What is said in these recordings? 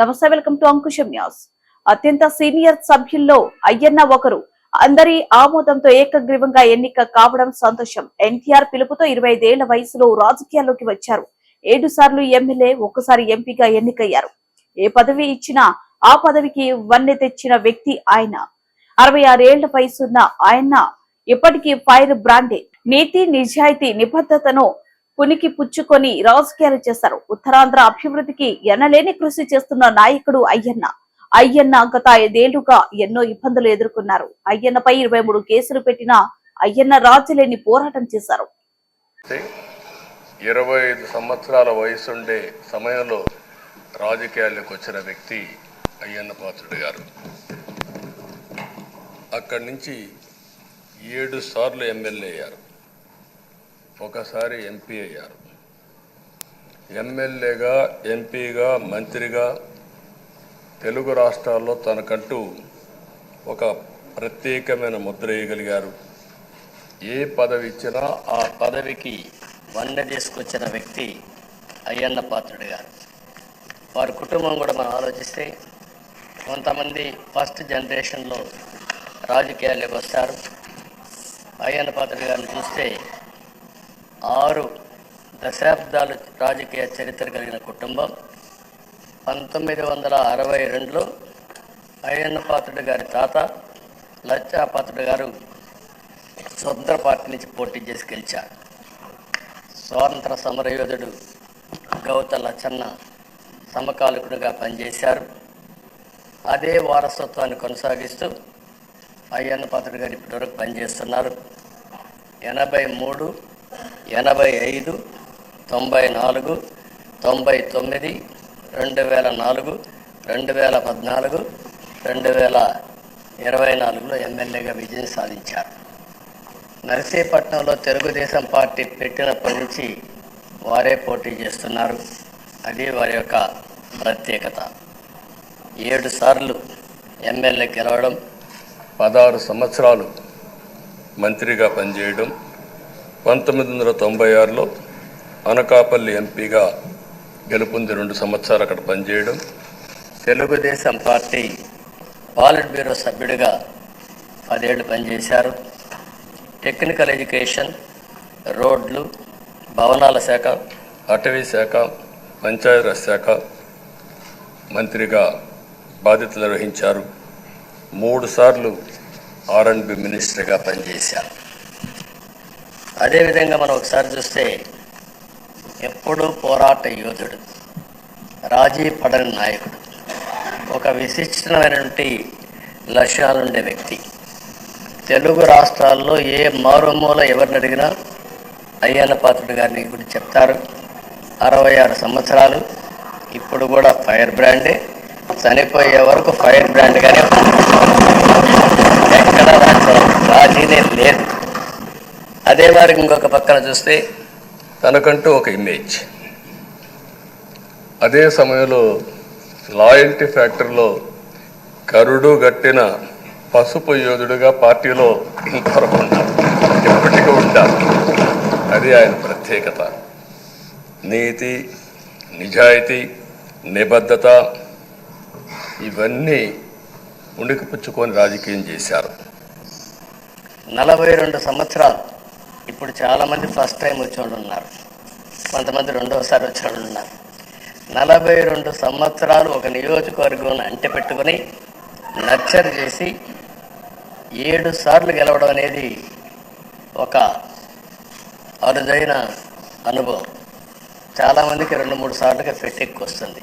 Namaste welcome to Ankusham news. అత్యంత senior సభ్యుల్లో అయ్యన్న ఒకరు. అందరి ఆమోదంతో ఏకగ్రీవంగా ఎన్నిక కావడం సంతోషం. ఎన్టీఆర్ పిలుపుతో ఇరవై ఐదేళ్ళ వయసులో రాజకీయాల్లోకి వచ్చారు. ఏడు సార్లు ఎమ్మెల్యే ఒక్కసారి ఎంపీగా ఎన్నికయ్యారు. ఏ పదవి ఇచ్చినా ఆ పదవికి వన్నె తెచ్చిన వ్యక్తి ఆయన. అరవై ఆరేళ్ళ వయసున్న ఆయన ఇప్పటికీ ఫైర్ బ్రాండే. నీతి నిజాయితీ నిబద్ధతను పునికి పుచ్చుకొని రాజకీయాలు చేశారు. ఉత్తరాంధ్ర అభివృద్ధికి ఎనలేని కృషి చేస్తున్న నాయకుడు అయ్యన్న. అయ్యన్న గత ఐదేళ్ళుగా ఎన్నో ఇబ్బందులు ఎదుర్కొన్నారు. అయ్యన్నపై ఇరవై మూడు కేసులు పెట్టిన అయ్యన్న రాజులేని పోరాటం చేశారు. ఇరవై ఐదు సంవత్సరాల వయసుండే సమయంలో రాజకీయాల్లోకి వచ్చిన వ్యక్తి అయ్యన్న పాత్రుడు గారు. అక్కడి నుంచి ఏడు సార్లు ఎమ్మెల్యే అయ్యారు. ఒకసారి ఎంపీ అయ్యారు. ఎమ్మెల్యేగా ఎంపీగా మంత్రిగా తెలుగు రాష్ట్రాల్లో తనకంటూ ఒక ప్రత్యేకమైన ముద్ర వేయగలిగారు. ఏ పదవి ఇచ్చినా ఆ పదవికి వన్నె తీసుకొచ్చిన వ్యక్తి అయ్యన్న పాత్రుడు గారు. వారి కుటుంబం కూడా మనం ఆలోచిస్తే కొంతమంది ఫస్ట్ జనరేషన్లో రాజకీయాల్లోకి వస్తారు. అయ్యన్న పాత్రుడు గారిని చూస్తే ఆరు దశాబ్దాలు రాజకీయ చరిత్ర కలిగిన కుటుంబం. పంతొమ్మిది వందల అరవై రెండులో అయ్యన్న పాత్రుడు గారి తాత లచ్చా పాత్రుడు గారు స్వతంత్ర పార్టీ నుంచి పోటీ చేసి గెలిచారు. స్వాతంత్ర సమరయోధుడు గౌత లచ్చన్న సమకాలికుడుగా పనిచేశారు. అదే వారసత్వాన్ని కొనసాగిస్తూ అయ్యన్న పాత్రుడు గారు ఇప్పటివరకు పనిచేస్తున్నారు. ఎనభై మూడు ఎనభై ఐదు తొంభై నాలుగు తొంభై తొమ్మిది రెండు వేల నాలుగు రెండు వేల పద్నాలుగు రెండు వేల ఇరవై నాలుగులో ఎమ్మెల్యేగా విజయం సాధించారు. నర్సీపట్నంలో తెలుగుదేశం పార్టీ పెట్టినప్పటి నుంచి వారే పోటీ చేస్తున్నారు. అది వారి యొక్క ప్రత్యేకత. ఏడు సార్లు ఎమ్మెల్యే గెలవడం పదహారు సంవత్సరాలు మంత్రిగా పనిచేయడం పంతొమ్మిది వందల తొంభై ఆరులో అనకాపల్లి ఎంపీగా గెలుపొంది రెండు సంవత్సరాలు అక్కడ పనిచేయడం. తెలుగుదేశం పార్టీ పాలిట్ బ్యూరో సభ్యుడిగా పదేళ్ళు పనిచేశారు. టెక్నికల్ ఎడ్యుకేషన్ రోడ్లు భవనాల శాఖ అటవీ శాఖ పంచాయతీరాజ్ శాఖ మంత్రిగా బాధ్యతలు నిర్వహించారు. మూడు సార్లు ఆర్ అండ్ బి మినిస్టర్గా పనిచేశారు. అదేవిధంగా మనం ఒకసారి చూస్తే ఎప్పుడూ పోరాట యోధుడు రాజీ పడని నాయకుడు ఒక విశిష్టమైనటువంటి లక్ష్యాలుండే వ్యక్తి. తెలుగు రాష్ట్రాల్లో ఏ మారుమూల ఎవరిని అడిగినా అయ్యన్న పాత్రుడు గారిని గురించి చెప్తారు. అరవై ఆరు సంవత్సరాలు ఇప్పుడు కూడా ఫైర్ బ్రాండే. చనిపోయే వరకు ఫైర్ బ్రాండ్గానే ఎక్కడ రాజీనే లేదు. అదే మరి ఇంకొక పక్కన చూస్తే తనకంటూ ఒక ఇమేజ్ అదే సమయంలో లాయల్టీ ఫ్యాక్టరీలో కరుడు గట్టిన పసుపు యోధుడుగా పార్టీలో ఇంతవరకు ఉన్నారు ఎప్పటికీ ఉంటారు అది ఆయన ప్రత్యేకత. నీతి నిజాయితీ నిబద్ధత ఇవన్నీ ఉణికిపుచ్చుకొని రాజకీయం చేశారు. నలభై రెండు సంవత్సరాలు ఇప్పుడు చాలామంది ఫస్ట్ టైం వచ్చేవాళ్ళు ఉన్నారు కొంతమంది రెండవసారి వచ్చేవాళ్ళు ఉన్నారు నలభై రెండు సంవత్సరాలు ఒక నియోజకవర్గం అంటి పెట్టుకొని నర్చర్ చేసి ఏడు సార్లు గెలవడం అనేది ఒక అరుదైన అనుభవం. చాలామందికి రెండు మూడు సార్లుగా ఫెట్టెక్కి వస్తుంది.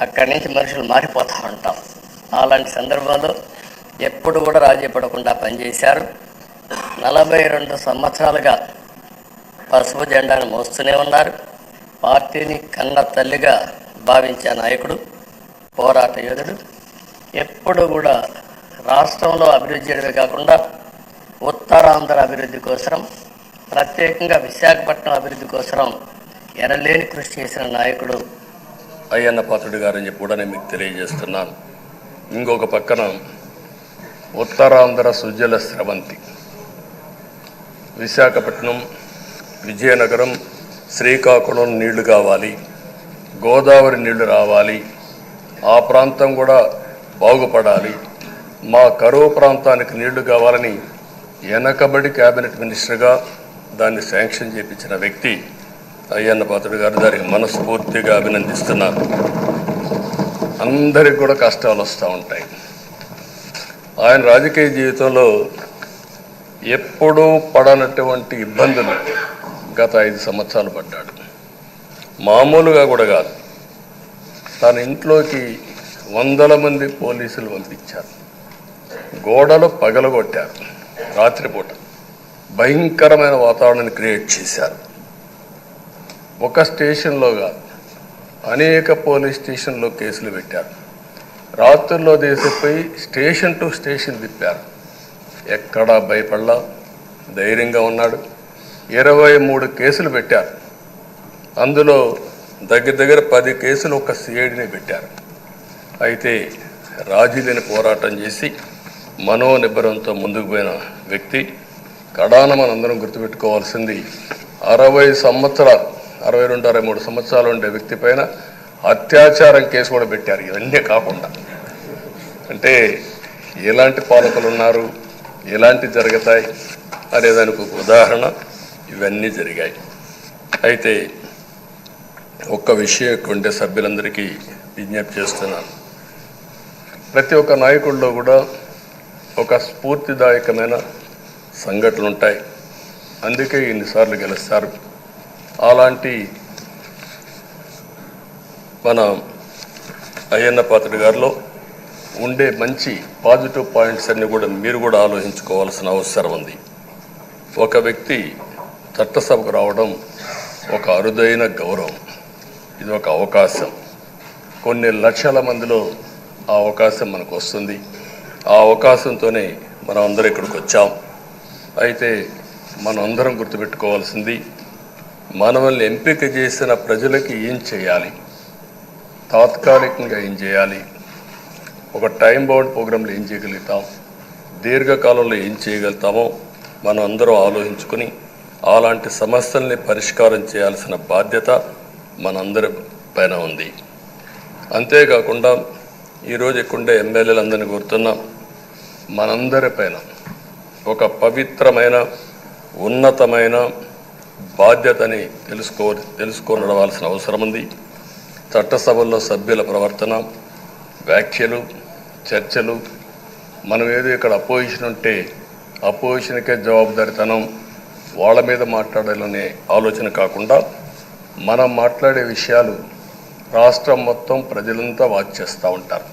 అక్కడి నుంచి మనుషులు మారిపోతూ ఉంటాం. అలాంటి సందర్భాల్లో ఎప్పుడు కూడా రాజీ పడకుండా పనిచేశారు. నలభై రెండు సంవత్సరాలుగా పసుపు జెండాను మోస్తూనే ఉన్నారు. పార్టీని కన్న తల్లిగా భావించే నాయకుడు పోరాట యోధుడు. ఎప్పుడు కూడా రాష్ట్రంలో అభివృద్ధి చేయడమే కాకుండా ఉత్తరాంధ్ర అభివృద్ధి కోసం ప్రత్యేకంగా విశాఖపట్నం అభివృద్ధి కోసం ఎనలేని కృషి చేసిన నాయకుడు అయ్యన్న పాత్రుడు గారని చెప్పి కూడా నేను మీకు తెలియజేస్తున్నాను. ఇంకొక పక్కన ఉత్తరాంధ్ర సుజల స్రవంతి. విశాఖపట్నం విజయనగరం శ్రీకాకుళం నీళ్ళు కావాలి. గోదావరి నీళ్ళు రావాలి. ఆ ప్రాంతం కూడా బాగుపడాలి. మా కరువు ప్రాంతానికి నీళ్ళు కావాలని వెనకబడి కేబినెట్ మినిస్టర్గా దాన్ని శాంక్షన్ చేపించిన వ్యక్తి అయ్యన్న పాత్రుడు గారు దానికి మనస్ఫూర్తిగా అభినందిస్తున్నారు అందరికి కూడా కష్టాలు వస్తూ ఉంటాయి. ఆయన రాజకీయ జీవితంలో ఎప్పుడూ పడనటువంటి ఇబ్బందులు గత ఐదు సంవత్సరాలు పడ్డాడు. మామూలుగా కూడా కాదు. తన ఇంట్లోకి వందల మంది పోలీసులు పంపించారు. గోడలు పగలగొట్టారు. రాత్రిపూట భయంకరమైన వాతావరణాన్ని క్రియేట్ చేశారు. ఒక స్టేషన్లో కాదు అనేక పోలీస్ స్టేషన్లో కేసులు పెట్టారు. రాత్రుల్లో దేశపై స్టేషన్ టు స్టేషన్ తిప్పారు. ఎక్కడా భయపడలా. ధైర్యంగా ఉన్నాడు. ఇరవై మూడు కేసులు పెట్టారు. అందులో దగ్గర దగ్గర పది కేసులు ఒక సిఐడిని పెట్టారు. అయితే రాజీలేని పోరాటం చేసి మనోనిబ్బరంతో ముందుకు పోయిన వ్యక్తి కడాన మనందరం గుర్తుపెట్టుకోవాల్సింది. అరవై సంవత్సరాలు అరవై రెండు అరవై మూడు సంవత్సరాలు ఉండే వ్యక్తి పైన అత్యాచారం కేసు కూడా పెట్టారు. ఇవన్నీ కాకుండా. అంటే ఎలాంటి పాలకులు ఉన్నారు? ఎలాంటి జరుగుతాయి అనే దానికి ఒక ఉదాహరణ ఇవన్నీ జరిగాయి. అయితే ఒక్క విషయం ఇక్కడ ఉండే సభ్యులందరికీ విజ్ఞప్తి చేస్తున్నాను. ప్రతి ఒక్క నాయకుల్లో కూడా ఒక స్ఫూర్తిదాయకమైన సంఘటనలు ఉంటాయి. అందుకే ఇన్నిసార్లు గెలుస్తారు. అలాంటి మన అయ్యన్న పాత్రుడి గారిలో ఉండే మంచి పాజిటివ్ పాయింట్స్ అన్ని కూడా మీరు కూడా ఆలోచించుకోవాల్సిన అవసరం ఉంది. ఒక వ్యక్తి చట్టసభకు రావడం ఒక అరుదైన గౌరవం. ఇది ఒక అవకాశం. కొన్ని లక్షల మందిలో ఆ అవకాశం మనకు వస్తుంది. ఆ అవకాశంతోనే మనం అందరం ఇక్కడికి వచ్చాం. అయితే మనం అందరం గుర్తుపెట్టుకోవాల్సింది మనల్ని ఎంపిక చేసిన ప్రజలకి ఏం చేయాలి? తాత్కాలికంగా ఏం చేయాలి? ఒక టైం బౌండ్ ప్రోగ్రాంలో ఏం చేయగలుగుతాం? దీర్ఘకాలంలో ఏం చేయగలుగుతామో మనం అందరం ఆలోచించుకొని అలాంటి సమస్యల్ని పరిష్కారం చేయాల్సిన బాధ్యత మనందరి పైన ఉంది. అంతేకాకుండా ఈరోజు ఎక్కుండే ఎమ్మెల్యేలందరినీ కోరుతున్నాం మనందరి పైన ఒక పవిత్రమైన ఉన్నతమైన బాధ్యతని తెలుసుకో తెలుసుకొని అవసరం ఉంది. చట్టసభల్లో సభ్యుల ప్రవర్తన వ్యాఖ్యలు చర్చలు మనం ఏదో ఇక్కడ అపోజిషన్ ఉంటే అపోజిషన్కే జవాబుదారితనం వాళ్ళ మీద మాట్లాడాలనే ఆలోచన కాకుండా మనం మాట్లాడే విషయాలు రాష్ట్రం మొత్తం ప్రజలంతా వాచ్ చేస్తూ ఉంటారు.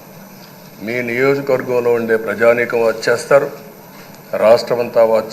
మీ నియోజకవర్గంలో ఉండే ప్రజానీకం వాచ్ చేస్తారు రాష్ట్రం అంతా వాచ్